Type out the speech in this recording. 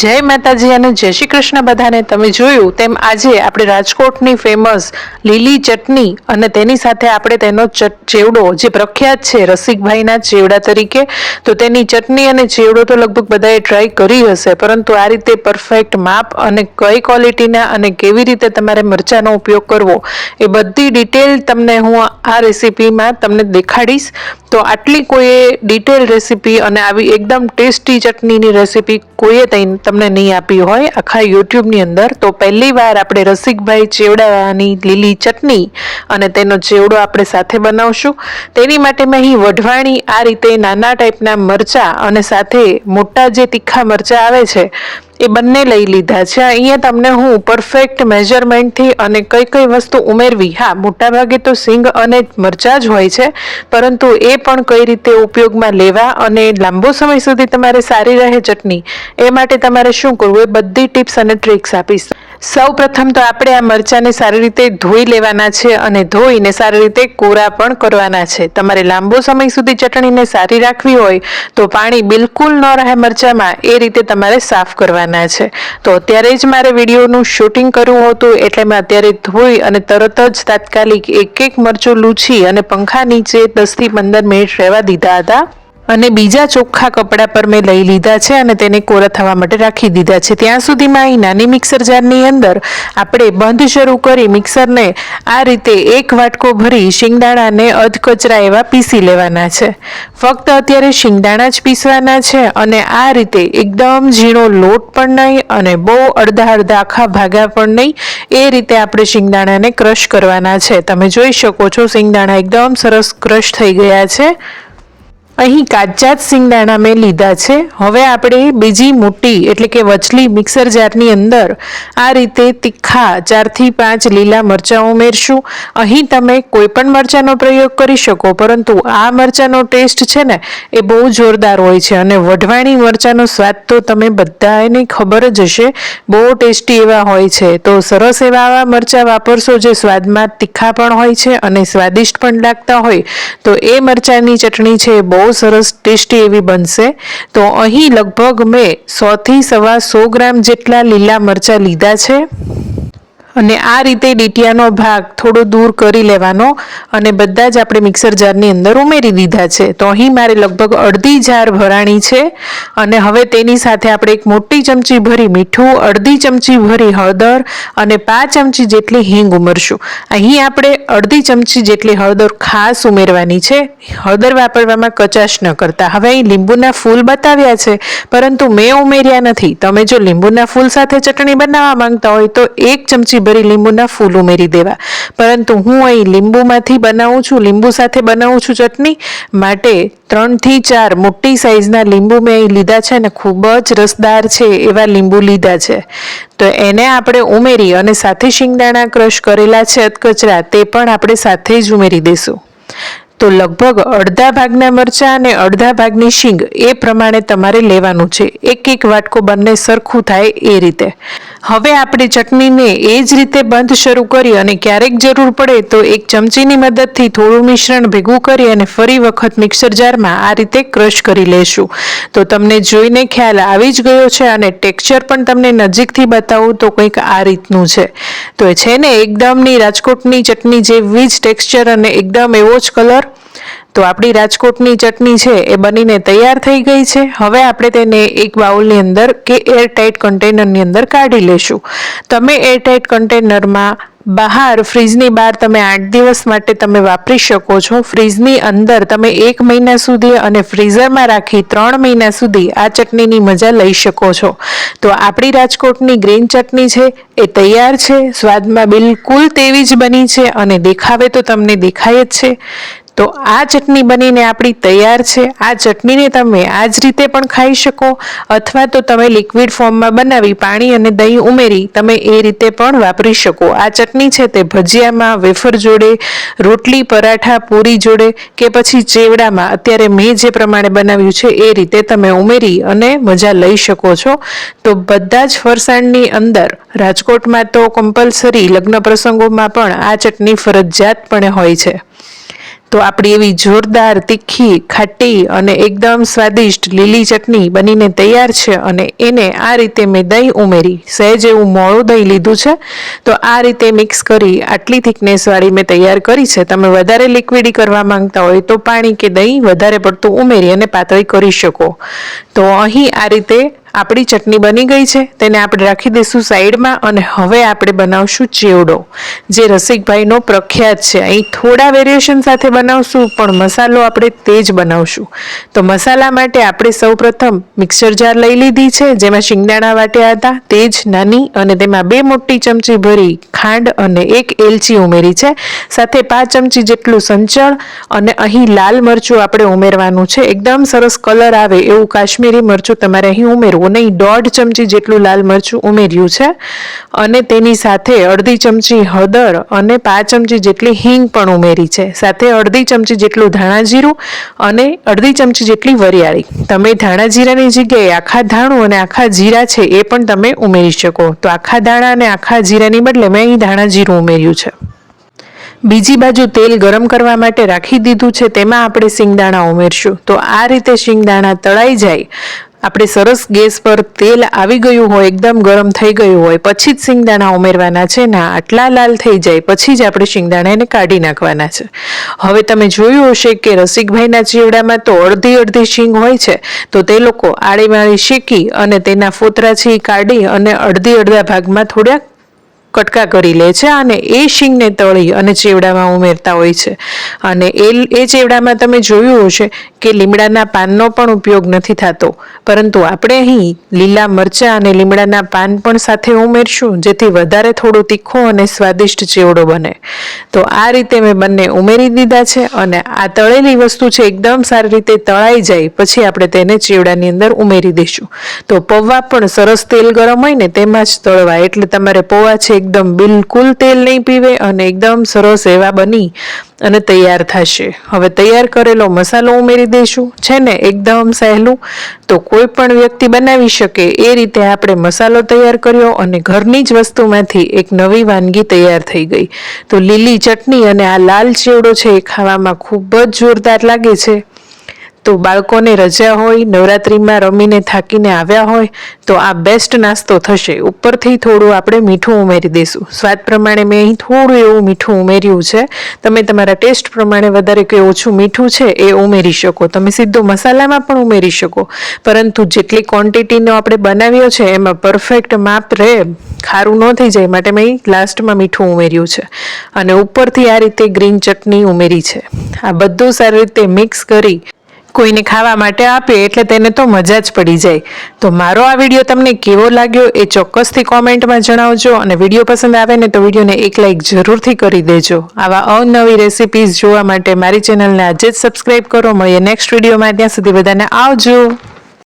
જય માતાજી અને જય શ્રી કૃષ્ણ બધાને. તમે જોયું તેમ આજે આપણે રાજકોટની ફેમસ લીલી ચટણી અને તેની સાથે આપણે તેનો ચેવડો જે પ્રખ્યાત છે રસિકભાઈના ચેવડા તરીકે, તો તેની ચટણી અને ચેવડો તો લગભગ બધાએ ટ્રાય કરી હશે, પરંતુ આ રીતે પરફેક્ટ માપ અને કઈ ક્વોલિટીના અને કેવી રીતે તમારે મરચાંનો ઉપયોગ કરવો, એ બધી ડિટેલ તમને હું આ રેસીપીમાં તમને દેખાડીશ. તો આટલી કોઈએ ડિટેલ રેસીપી અને આવી એકદમ ટેસ્ટી ચટણીની રેસીપી કોઈએ તમને નહીં આપી હોય આખા યુટ્યુબની અંદર. તો પહેલી વાર આપણે રસિકભાઈ ચેવડાની લીલી ચટણી અને તેનો ચેવડો આપણે સાથે બનાવશું. તેની માટે મેં અહીં વઢવાણી આ રીતે નાના ટાઈપના મરચા અને સાથે મોટા જે તીખા મરચા આવે છે એ બંને લઈ લીધા છે. અહીંયા તમને હું પરફેક્ટ મેજરમેન્ટથી અને કઈ કઈ વસ્તુ ઉમેરવી. હા મોટાભાગે તો સિંગ અને મરચાં જ હોય છે, પરંતુ એ પણ કઈ રીતે ઉપયોગમાં લેવા અને લાંબો સમય સુધી તમારે સારી રહે ચટણી, એ માટે તમારે શું કરવું? એ બધી ટિપ્સ અને ટ્રિક્સ આપીશ. સૌ પ્રથમ તો આપણે આ મરચાંને સારી રીતે ધોઈ લેવાના છે અને ધોઈને સારી રીતે કોરા પણ કરવાના છે. તમારે લાંબો સમય સુધી ચટણીને સારી રાખવી હોય તો પાણી બિલકુલ ન રહે મરચાંમાં, એ રીતે તમારે સાફ કરવાના છે. તો અત્યારે જ મારે વિડીયોનું શૂટિંગ કરવું હતું એટલે મેં અત્યારે ધોઈ અને તરત જ તાત્કાલિક એક એક મરચું લૂછી અને પંખા નીચે દસથી પંદર મિનિટ રહેવા દીધા હતા. અને બીજા ચોખ્ખા કપડા પર મેં લઈ લીધા છે અને તેને કોરા થવા માટે રાખી દીધા છે. ત્યાં સુધીમાં અહીં નાની મિક્સર જારની અંદર આપણે બંધ શરૂ કરી મિક્સરને આ રીતે એક વાટકો ભરી શિંગદાણાને અધ કચરા એવા પીસી લેવાના છે. ફક્ત અત્યારે શિંગદાણા જ પીસવાના છે અને આ રીતે એકદમ ઝીણો લોટ પણ નહીં અને બહુ અડધા અડધા આખા ભાગા પણ નહીં એ રીતે આપણે શિંગદાણાને ક્રશ કરવાના છે. તમે જોઈ શકો છો શિંગદાણા એકદમ સરસ ક્રશ થઈ ગયા છે. અહીં કાચા જ સિંગદાણા મેં લીધા છે. હવે આપણે બીજી મોટી, એટલે કે વચલી મિક્સર જારની અંદર આ રીતે તીખા ચારથી પાંચ લીલા મરચાં ઉમેરશું. અહીં તમે કોઈ પણ મરચાંનો પ્રયોગ કરી શકો, પરંતુ આ મરચાંનો ટેસ્ટ છે ને, એ બહુ જોરદાર હોય છે. અને વઢવાણી મરચાંનો સ્વાદ તો તમે બધાને ખબર જ હશે, બહુ ટેસ્ટી એવા હોય છે. તો સરસ એવા આવા મરચાં વાપરશો જે સ્વાદમાં તીખા પણ હોય છે અને સ્વાદિષ્ટ પણ લાગતા હોય. તો એ મરચાંની ચટણી છે એ બહુ સરસ ટેસ્ટી એવી બનશે. તો અહીં લગભગ મેં સોથી સવા સો ગ્રામ જેટલા લીલા મરચાં લીધા છે. અને આ રીતે ડીટિયાનો ભાગ થોડો દૂર કરી લેવાનો અને બધા જ આપણે મિક્સર જારની અંદર ઉમેરી દીધા છે. તો અહીં મારે લગભગ અડધી જાર ભરાણી છે અને હવે તેની સાથે આપણે એક મોટી ચમચી ભરી મીઠું, અડધી ચમચી ભરી હળદર અને પાંચ ચમચી જેટલી હિંગ ઉમરશું. અહીં આપણે અડધી ચમચી જેટલી હળદર ખાસ ઉમેરવાની છે. હળદર વાપરવામાં કચાશ ન કરતા. હવે અહીં લીંબુના ફૂલ બતાવ્યા છે, પરંતુ મેં ઉમેર્યા નથી. તમે જો લીંબુના ફૂલ સાથે ચટણી બનાવવા માંગતા હોય તો એક ચમચી ભરી લીંબુના ફૂલ ઉમેરી દેવા. પરંતુ હું અહીં લીંબુમાંથી બનાવું છું, લીંબુ સાથે બનાવું છું ચટણી માટે ત્રણથી ચાર મોટી સાઇઝના લીંબુ મેં અહીં લીધા છે ને ખૂબ જ રસદાર છે એવા લીંબુ લીધા છે. તો એને આપણે ઉમેરી અને સાથે શિંગદાણા ક્રશ કરેલા છે અધકચરા, તે પણ આપણે સાથે જ ઉમેરી દઈશું તો લગભગ અડધા ભાગના મરચાં અને અડધા ભાગની શીંગ એ પ્રમાણે તમારે લેવાનું છે. એક એક વાટકો બંને સરખું થાય એ રીતે. હવે આપણે ચટણીને એ જ રીતે બંધ શરૂ કરી અને ક્યારેક જરૂર પડે તો એક ચમચીની મદદથી થોડું મિશ્રણ ભેગું કરી અને ફરી વખત મિક્સર જારમાં આ રીતે ક્રશ કરી લેશું. તો તમને જોઈને ખ્યાલ આવી જ ગયો છે અને ટેક્સચર પણ તમને નજીકથી બતાવું તો કંઈક આ રીતનું છે. તો એ છે ને એકદમની રાજકોટની ચટણી જેવી જ ટેક્સચર અને એકદમ એવો જ કલર. તો આપણી રાજકોટની ચટણી છે એ બનીને તૈયાર થઈ ગઈ છે. હવે આપણે તેને એક બાઉલની અંદર કે એરટાઇટ કન્ટેનરની અંદર કાઢી લેશું. તમે એરટાઇટ કન્ટેનરમાં બહાર ફ્રીજની બહાર તમે આઠ દિવસ માટે તમે વાપરી શકો છો. ફ્રીજની અંદર તમે એક મહિના સુધી અને ફ્રીઝરમાં રાખી ત્રણ મહિના સુધી આ ચટણીની મજા લઈ શકો છો. તો આપણી રાજકોટની ગ્રીન ચટણી છે એ તૈયાર છે. સ્વાદમાં બિલકુલ તેવી જ બની છે અને દેખાવે તો તમને દેખાય જ છે. તો આ ચટણી બનીને આપણી તૈયાર છે. આ ચટણીને તમે આ જ રીતે પણ ખાઈ શકો. અથવા તો તમે લિક્વિડ ફોર્મમાં બનાવી પાણી અને દહીં ઉમેરી તમે એ રીતે પણ વાપરી શકો. આ ચટણી છે તે ભજીયામાં, વેફર જોડે, રોટલી, પરાઠા, પૂરી જોડે કે પછી ચેવડામાં. અત્યારે મેં જે પ્રમાણે બનાવ્યું છે એ રીતે તમે ઉમેરી અને મજા લઈ શકો છો. તો બધા જ ફરસાણની અંદર, રાજકોટમાં તો કમ્પલસરી લગ્ન પ્રસંગોમાં પણ આ ચટણી ફરજિયાતપણે હોય છે. તો આપણી એવી જોરદાર, તીખી, ખાટી અને એકદમ સ્વાદિષ્ટ લીલી ચટણી બનીને તૈયાર છે અને એને આ રીતે મેં દહીં ઉમેરી. સહેજ એવું મોળું દહીં લીધું છે. તો આ રીતે મિક્સ કરી આટલી થિકનેસવાળી મેં તૈયાર કરી છે. તમે વધારે લિક્વિડી કરવા માંગતા હોય તો પાણી કે દહીં વધારે પડતું ઉમેરી અને પાતળી કરી શકો. તો અહીં આ રીતે આપણી ચટણી બની ગઈ છે, તેને આપણે રાખી દઈશું સાઈડમાં અને હવે આપણે બનાવશું ચેવડો, જે રસિકભાઈનો પ્રખ્યાત છે. અહીં થોડા વેરિએશન સાથે બનાવશું, પણ મસાલો આપણે તે જ બનાવશું. તો મસાલા માટે આપણે સૌપ્રથમ મિક્સર જાર લઈ લીધી છે, જેમાં શિંગદાણા વાટ્યા હતા તે જ નાની અને તેમાં બે મોટી ચમચી ભરી ખાંડ અને એક એલચી ઉમેરી છે. સાથે પાંચ ચમચી જેટલું સંચળ અને અહીં લાલ મરચું આપણે ઉમેરવાનું છે. એકદમ સરસ કલર આવે એવું કાશ્મીરી મરચું તમારે અહીં ઉમેરવું નહીં, દોઢ ચમચી જેટલું લાલ મરચું ઉમેર્યું છે અને તેની સાથે અડધી ચમચી હળદર અને પાંચ ચમચી જેટલી હિંગ પણ ઉમેરી છે. સાથે અડધી ચમચી જેટલું ધાણા જીરું અને અડધી ચમચી જેટલી વરિયાળી. તમે ધાણા જીરાની જગ્યાએ આખા ધાણું અને આખા જીરા છે એ પણ તમે ઉમેરી શકો. તો આખા દાણા અને આખા જીરાની બદલે મેં અહીં ધાણા જીરું ઉમેર્યું છે. બીજી બાજુ તેલ ગરમ કરવા માટે રાખી દીધું છે. તેમાં આપણે શિંગદાણા ઉમેરશું. તો આ રીતે શિંગદાણા તળાઈ જાય આપણે સરસ ગેસ પર તેલ આવી ગયું હોય, એકદમ ગરમ થઈ ગયું હોય, પછી જ શિંગદાણા ઉમેરવાના છે ના આટલા લાલ થઈ જાય, પછી જ આપણે શિંગદાણાને કાઢી નાખવાના છે. હવે તમે જોયું હશે કે રસિકભાઈના ચેવડામાં તો અડધી અડધી શીંગ હોય છે, તો તે લોકો આડીમાળી શેકી અને તેના ફોતરા છે કાઢી અને અડધી અડધા ભાગમાં થોડા કટકા કરી લે છે અને એ શીંગને તળી અને ચેવડામાં ઉમેરતા હોય છે. અને એ એ ચેવડામાં તમે જોયું હશે કે લીમડાના પાનનો પણ ઉપયોગ નથી થતો. પરંતુ આપણે અહીં લીલા મરચાં અને લીમડાના પાન પણ સાથે ઉમેરશું, જેથી વધારે થોડો તીખું અને સ્વાદિષ્ટ ચેવડો બને. તો આ રીતે મેં બંને ઉમેરી દીધા છે અને આ તળેલી વસ્તુ છે એકદમ સારી રીતે તળાઈ જાય, પછી આપણે તેને ચેવડાની અંદર ઉમેરી દઈશું. તો પૌવા પણ સરસ તેલ ગરમ હોય ને તેમાં જ તળવા એટલે તમારે પૌવા છે એકદમ બિલકુલ તેલ નહીં પીવે અને એકદમ સરસ એવા બની. અને તૈયાર થશે. હવે તૈયાર કરેલો મસાલો ઉમેરી દઈશું. છે ને, એકદમ સહેલું. તો કોઈ પણ વ્યક્તિ બનાવી શકે એ રીતે આપણે મસાલો તૈયાર કર્યો અને ઘરની જ વસ્તુમાંથી એક નવી વાનગી તૈયાર થઈ ગઈ. તો લીલી ચટણી અને આ લાલ ચેવડો છે એ ખાવામાં ખૂબ જ જોરદાર લાગે છે. તો બાળકોને રજા હોય, નવરાત્રિમાં રમીને થાકીને આવ્યા હોય, તો આ બેસ્ટ નાસ્તો થશે. ઉપરથી થોડું આપણે મીઠું ઉમેરી દઈશું. સ્વાદ પ્રમાણે મેં અહીં થોડું એવું મીઠું ઉમેર્યું છે. તમે તમારા ટેસ્ટ પ્રમાણે વધારે કે ઓછું મીઠું છે એ ઉમેરી શકો. તમે સીધો મસાલામાં પણ ઉમેરી શકો. પરંતુ જેટલી ક્વોન્ટિટીનો આપણે બનાવ્યો છે, એમાં પરફેક્ટ માપ રહે. ખારું ન થઈ જાય માટે મેં લાસ્ટમાં મીઠું ઉમેર્યું છે. અને ઉપરથી આ રીતે ગ્રીન ચટણી ઉમેરી છે. આ બધું સારી રીતે મિક્સ કરી કોઈને ખાવા માટે આપે એટલે તેને તો મજા જ પડી જાય. તો મારો આ વીડિયો તમને કેવો લાગ્યો એ ચોક્કસથી કોમેન્ટમાં જણાવજો અને વીડિયો પસંદ આવે ને તો વિડીયોને એક લાઈક જરૂરથી કરી દેજો. આવા અવનવી રેસિપીઝ જોવા માટે મારી ચેનલને આજે જ સબસ્ક્રાઈબ કરો. મળીએ નેક્સ્ટ વિડીયોમાં ત્યાં સુધી બધાને આવજો.